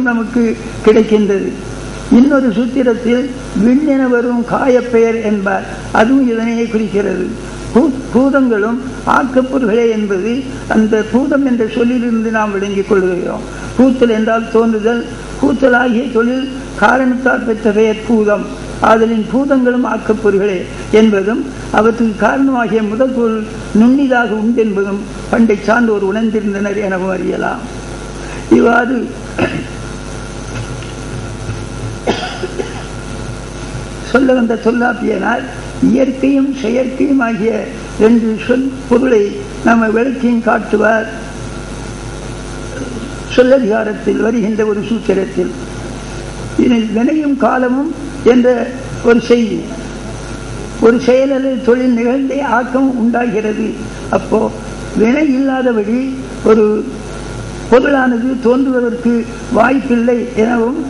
நமக்கு கிடைக்கின்றது. இன்னொரு சூத்திரத்தில் விண்ணென வரும் காயப்பெயர் என்பார். அதுவும் இதனையே குறிக்கிறது. பூ- பூதங்களும் ஆக்கப்பொருள்களே என்பது அந்த பூதம் என்ற சொல்லிலிருந்து நாம் விளங்கிக் கொள்கிறோம். பூத்தல் என்றால் தோன்றுதல். பூத்தலாகிய தொழில் காரணத்தால் பெற்ற பெயர் பூதம். ஆதலின் பூதங்களும் ஆக்கப்பொருள்களே என்பதும் அவற்றுக்கு காரணமாகிய முதல் பொருள் நுண்ணிதாக உண்டு என்பதும் பண்டை சார்ந்தோர் உணர்ந்திருந்தனர் எனவும் அறியலாம். இவ்வாறு சொல்ல வந்த சொல்லாப்பியனால் இயற்கையும் செயற்கையும் ஆகிய ரெண்டு சொல் பொருளை நம்ம விளக்கியும் காட்டுவார். சொல்லதிகாரத்தில் வருகின்ற ஒரு சூத்திரத்தில். இதில் வினையும் காலமும் என்ற ஒரு செய்தி. ஒரு செயல் அல்லது தொழில் நிகழ்ந்தே ஆக்கம் உண்டாகிறது. அப்போ வினை இல்லாதபடி ஒரு பொருளானது தோன்றுவதற்கு வாய்ப்பில்லை எனவும்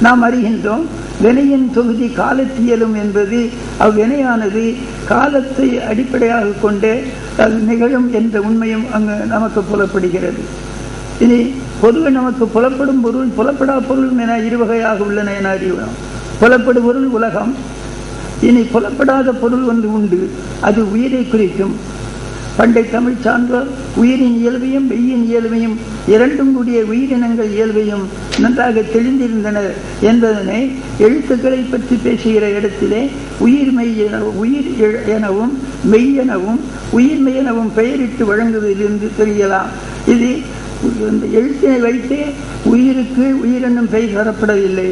நாம் அறிகின்றோம். வினையின் தொகுதி காலத்தியலும் என்பது அவ்வினையானது காலத்தை அடிப்படையாக கொண்டே அது நிகழும் என்ற உண்மையும் அங்கு நமக்கு புலப்படுகிறது. இனி பொதுவே நமக்கு புலப்படும் பொருள் புலப்படா பொருள் என இருவகையாக உள்ளன என அறிவோம். புலப்படும் பொருள் உலகம். இனி புலப்படாத பொருள் ஒன்று உண்டு. அது உயிரை குறிக்கும். பண்டை தமிழ் சான்றோர் உயிரின் இயல்பையும் மெய்யின் இயல்பையும் இரண்டும் கூடிய உயிரினங்கள் இயல்பையும் நன்றாக தெளிந்திருந்தனர் என்பதனை எழுத்துக்களை பற்றி பேசுகிற இடத்திலே உயிர் மெய் என உயிர் எனவும் மெய் எனவும் உயிர்மெய் எனவும் பெயரிட்டு வழங்குவதிலிருந்து தெரியலாம். இது இந்த எழுத்தினை வைத்தே உயிருக்கு உயிரென்னும் பெயர் தரப்படவில்லை.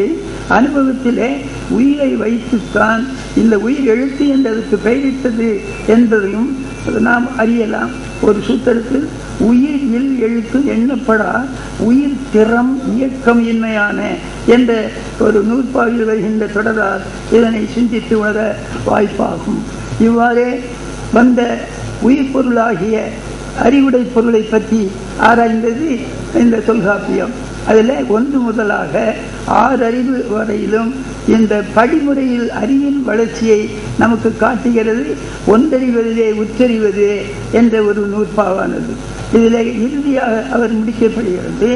அனுபவத்திலே உயிரை வைத்துத்தான் இந்த உயிர் எழுத்து என்றதுக்கு பெயரிட்டது என்பதையும் நாம் அறியலாம். ஒரு சூத்திரத்தில் உயிர் இல் எழுத்து எண்ணப்படா உயிர் திறம் இயக்கம் இன்மையான என்ற ஒரு நூற்பாவில் வருகின்ற தொடரால் இதனை சிந்தித்து உணர வாய்ப்பாகும். இவ்வாறே வந்த உயிர் பொருளாகிய அறிவுடை பொருளை பற்றி ஆராய்ந்தது இந்த தொல்காப்பியம். அதில் ஒன்று முதலாக ஆறு அறிவு வரையிலும் இந்த படிமுறையில் அறிவின் வளர்ச்சியை நமக்கு காட்டுகிறது ஒன்றறிவதிலே உச்சரிவது என்ற ஒரு நூற்பாவானது. இதில் இறுதியாக அவர் முடிக்கப்படுகிறது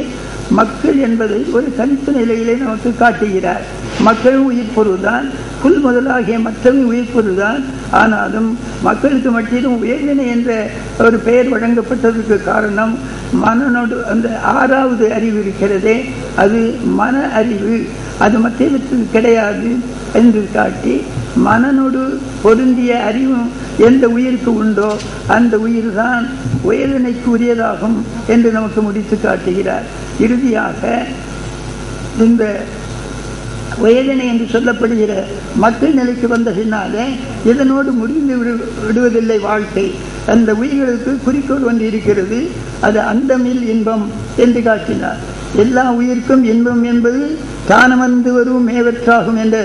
மக்கள் என்பதை ஒரு தனித்த நிலையிலே நமக்கு காட்டுகிறார். மக்களும் உயிர் பொருள்தான் புல் முதலாகிய மற்றவை உயிர் பொருள்தான் ஆனாலும் மக்களுக்கு மட்டிலும் உயர்வினை என்ற ஒரு பெயர் வழங்கப்பட்டதற்கு காரணம் மனநோடு அந்த ஆறாவது அறிவு இருக்கிறதே அது மன அறிவு. அது மத்தியத்துக்கு கிடையாது என்று காட்டி மனனோடு பொருந்திய அறிவும் எந்த உயிருக்கு உண்டோ அந்த உயிர் தான் உயர்நிலைக்கு உரியதாகும் என்று நமக்கு முடித்து காட்டுகிறார். இறுதியாக இந்த வயதினை என்று சொல்லப்படுகிற மக்கள் நிலைக்கு வந்த பின்னாலே இதனோடு முடிந்து விடு விடுவதில்லை வாழ்க்கை. அந்த உயிர்களுக்கு குறிக்கோள் ஒன்று இருக்கிறது அது அந்தமில் இன்பம் என்று காட்டினார். எல்லா உயிருக்கும் இன்பம் என்பது தானமர்ந்து வரும் மேவற்றாகும் என்ற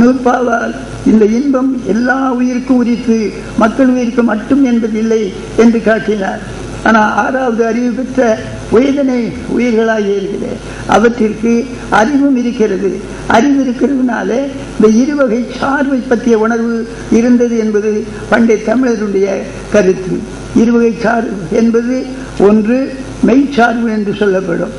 நூற்பாவால் இந்த இன்பம் எல்லா உயிருக்கும் உரித்து மக்கள் உயிருக்கு மட்டும் என்பதில்லை என்று காட்டினார். ஆனால் ஆறாவது அறிவு பெற்ற உயிரினை உயிர்களாக இருக்கிறது அவற்றிற்கு அறிவும் இருக்கிறது. அறிவு இருக்கிறதுனால இந்த இருவகை சார்பை பற்றிய உணர்வு இருந்தது என்பது பண்டைய தமிழருடைய கருத்து. இருவகை சார்பு என்பது ஒன்று மெய்ச்சார்பு என்று சொல்லப்படும்.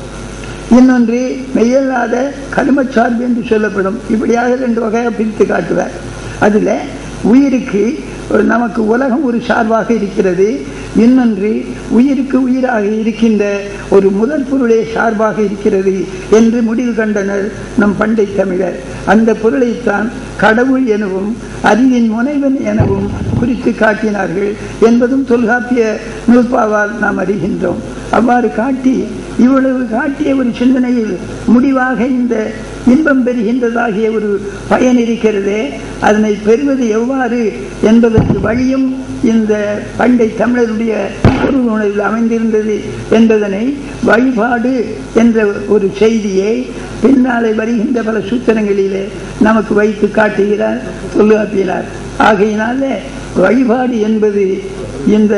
இன்னொன்று மெய்யல்லாத கருமச்சார்பு என்று சொல்லப்படும். இப்படியாக ரெண்டு வகையாக பிரித்து காட்டுவார். அதில் உயிருக்கு ஒரு நமக்கு உலகம் ஒரு சார்பாக இருக்கிறது. இன்னொன்று உயிருக்கு உயிராக இருக்கின்ற ஒரு முதல் பொருளே சார்பாக இருக்கிறது என்று முடிவு கண்டனர் நம் பண்டை தமிழர். அந்த பொருளைத்தான் கடவுள் எனவும் அறிவின் முனைவன் எனவும் குறித்து காட்டினார்கள் என்பதும் தொல்காப்பிய நூற்பாவால் நாம் அறிகின்றோம். அவ்வாறு காட்டி இவ்வளவு காட்டிய ஒரு சிந்தனையில் முடிவாக இந்த இன்பம் பெறுகின்றதாகிய ஒரு பயன் இருக்கிறதே. அதனை பெறுவது எவ்வாறு என்பதற்கு வழியும் இந்த பண்டை தமிழருடைய ஒரு உணர்வில் அமைந்திருந்தது என்பதனை வழிபாடு என்ற ஒரு செய்தியை பின்னாலே வருகின்ற பல சூத்திரங்களிலே நமக்கு வைத்து காட்டுகிறார் தொல்காப்பினார் ஆகையினால வழிபாடு என்பது இந்த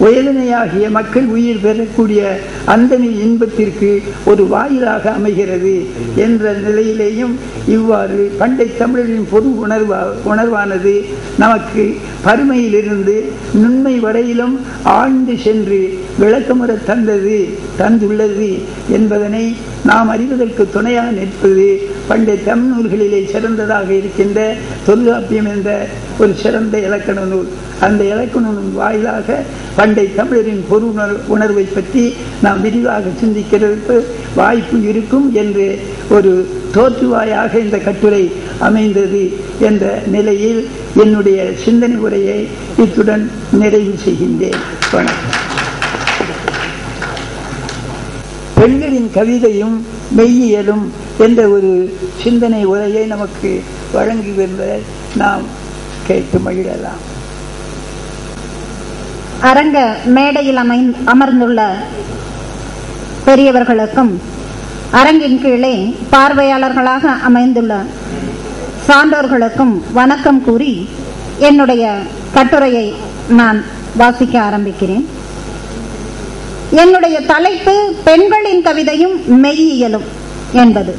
உயர்தனையாகிய மக்கள் உயிர் பெறக்கூடிய அந்தனி இன்பத்திற்கு ஒரு வாயிலாக அமைகிறது என்ற நிலையிலேயும் இவ்வாறு பண்டை தமிழரின் பொது உணர்வா உணர்வானது நமக்கு பருமையிலிருந்து நுண்மை வரையிலும் ஆழ்ந்து சென்று விளக்கமுற தந்தது தந்துள்ளது என்பதனை நாம் அறிவதற்கு துணையாக நிற்பது பண்டைய தமிழ் நூல்களிலே சிறந்ததாக இருக்கின்ற தொல்காப்பியம் என்ற ஒரு சிறந்த இலக்கண நூல். அந்த இலக்கண நூல் வாயிலாக பண்டை தமிழரின் பொருள் உணர்வை பற்றி நாம் விரிவாக சிந்திக்கிறதுக்கு வாய்ப்பு இருக்கும் என்று ஒரு தோற்றுவாயாக இந்த கட்டுரை அமைந்தது என்ற நிலையில் என்னுடைய சிந்தனை உரையை இத்துடன் நிறைவு செய்கின்றேன். வணக்கம். பெண்களின் கவிதையும் மெய்யியலும் என்ற ஒரு சிந்தனை உரையை நமக்கு வழங்குகின்ற நாம் கேட்டு மகிழலாம். அரங்க மேடையில் அமை அமர்ந்துள்ள பெரியவர்களுக்கும் அரங்கின் கீழே பார்வையாளர்களாக அமைந்துள்ள சான்றோர்களுக்கும் வணக்கம் கூறி என்னுடைய கட்டுரையை நான் வாசிக்க ஆரம்பிக்கிறேன். என்னுடைய தலைப்பு பெண்களின் கவிதையும் மெய்யியலும் என்பது.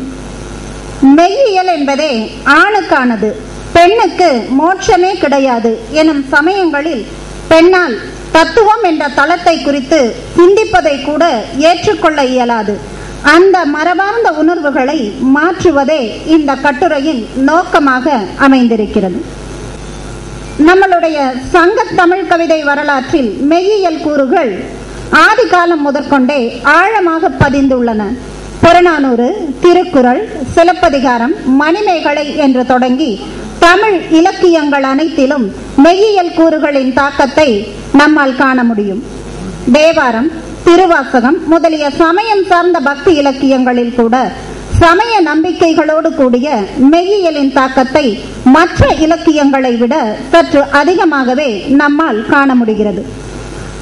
மெய்யியல் என்பதே ஆணுக்கானது பெண்ணுக்கு மோட்சமே கிடையாது எனும் சமயங்களில் பெண்ணால் தத்துவம் என்ற தளத்தை குறித்து சிந்திப்பதை கூட ஏற்றுக்கொள்ள இயலாது. அந்த மரபார்ந்த உணர்வுகளை மாற்றுவதே இந்த கட்டுரையின் நோக்கமாக அமைந்திருக்கிறது. நம்மளுடைய சங்க தமிழ் கவிதை வரலாற்றில் மெய்யியல் கூறுகள் ஆதிகாலம் முதற்கொண்டே ஆழமாக பதிந்துள்ளன. புறநானூறு திருக்குறள் சிலப்பதிகாரம் மணிமேகலை என்று தொடங்கி தமிழ் இலக்கியங்கள் அனைத்திலும் மெய்யியல் கூறுகளின் தாக்கத்தை நம்மால் காண முடியும். தேவாரம் திருவாசகம் முதலிய சமயம் சார்ந்த பக்தி இலக்கியங்களில் கூட சமய நம்பிக்கைகளோடு கூடிய மெய்யியலின் தாக்கத்தை மற்ற இலக்கியங்களை விட சற்று அதிகமாகவே நம்மால் காண முடிகிறது.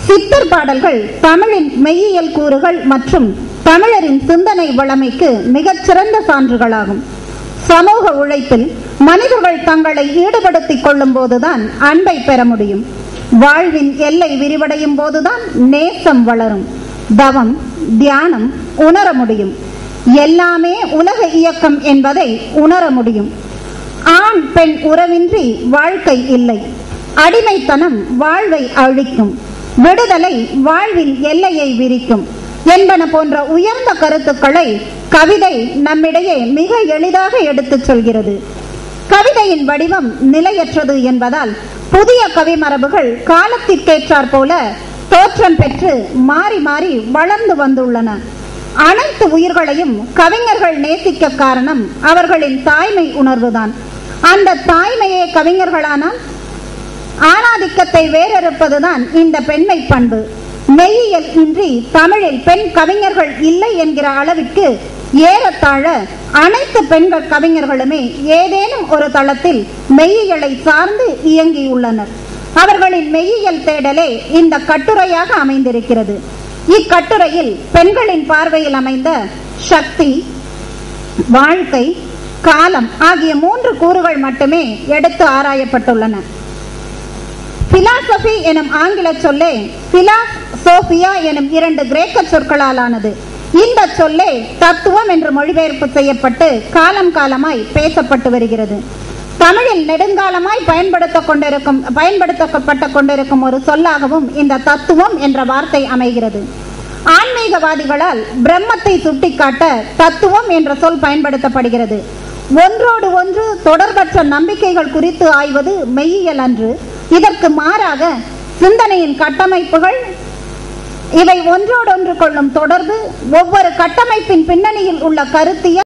சித்தர் பாடல்கள் தமிழின் மெய்யியல் கூறுகள் மற்றும் தமிழரின் சிந்தனை வளமைக்கு மிகச்சிறந்த சான்றுகளாகும். சமூக உழைப்பில் மனிதர்கள் தங்களை ஈடுபடுத்திக் கொள்ளும் போதுதான் அன்பை பெற முடியும். வாழ்வின் எல்லை விரிவடையும் போதுதான் நேசம் வளரும். தவம் தியானம் உணர முடியும். எல்லாமே உலக இயக்கம் என்பதை உணர முடியும். ஆண் பெண் உறவின்றி வாழ்க்கை இல்லை. அடிமைத்தனம் வாழ்வை அழிக்கும். விடுதலை வாழ்வின் எல்லையை விரிக்கும். என்பன போன்ற உயர்ந்த கருத்துக்களை கவிதை நம்மிடையே மிக எளிதாக எடுத்துச் சொல்கிறது. கவிதையின் வடிவம் நிலையற்றது என்பதால் புதிய கவிமரபுகள் காலத்திற்கேற்றாற் போல தோற்றம் பெற்று மாறி மாறி வளர்ந்து வந்துள்ளன. அனைத்து உயிர்களையும் கவிஞர்கள் நேசிக்க காரணம் அவர்களின் தாய்மை உணர்வுதான். அந்த தாய்மையே கவிஞர்களானால் ஆணாதிக்கத்தை வேறறுப்பதுதான் இந்த பெண்மை பண்பு. மெய்யியல் இன்றி தமிழில் பெண் கவிஞர்கள் இல்லை என்கிற அளவிற்கு ஏறத்தாழ அனைத்து பெண்கள் கவிஞர்களுமே ஏதேனும் ஒரு தளத்தில் மெய்யியலை சார்ந்து இயங்கியுள்ளனர். அவர்களின் மெய்யியல் தேடலே இந்த கட்டுரையாக அமைந்திருக்கிறது. இக்கட்டுரையில் பெண்களின் பார்வையில் அமைந்த சக்தி வாழ்க்கை காலம் ஆகிய மூன்று கூறுகள் மட்டுமே எடுத்து ஆராயப்பட்டுள்ளன. பிலாசபி எனும் ஆங்கில சொல்லே பிலாசோபியா எனும் இரண்டு கிரேக்க சொற்களால் ஆனது இந்த சொல்லே தத்துவம் என்று மொழிபெயர்ப்பு செய்யப்பட்டு காலம் காலமாய் பேசப்பட்டு வருகிறது. தமிழில் நெடுங்காலமாய் பயன்படுத்த கொண்டிருக்கும் பயன்படுத்தப்பட்ட கொண்டிருக்கும் ஒரு சொல்லாகவும் இந்த தத்துவம் என்ற வார்த்தை அமைகிறது. ஆன்மீகவாதிகளால் பிரம்மத்தை சுட்டிக்காட்ட தத்துவம் என்ற சொல் பயன்படுத்தப்படுகிறது. ஒன்றோடு ஒன்று தொடர்பற்ற நம்பிக்கைகள் குறித்து ஆய்வது மெய்யியல் அன்று. இதற்கு மாறாக சிந்தனையின் கட்டமைப்புகள் இவை ஒன்றோடொன்று கொள்ளும் தொடர்பு ஒவ்வொரு கட்டமைப்பின் பின்னணியில் உள்ள கருத்திய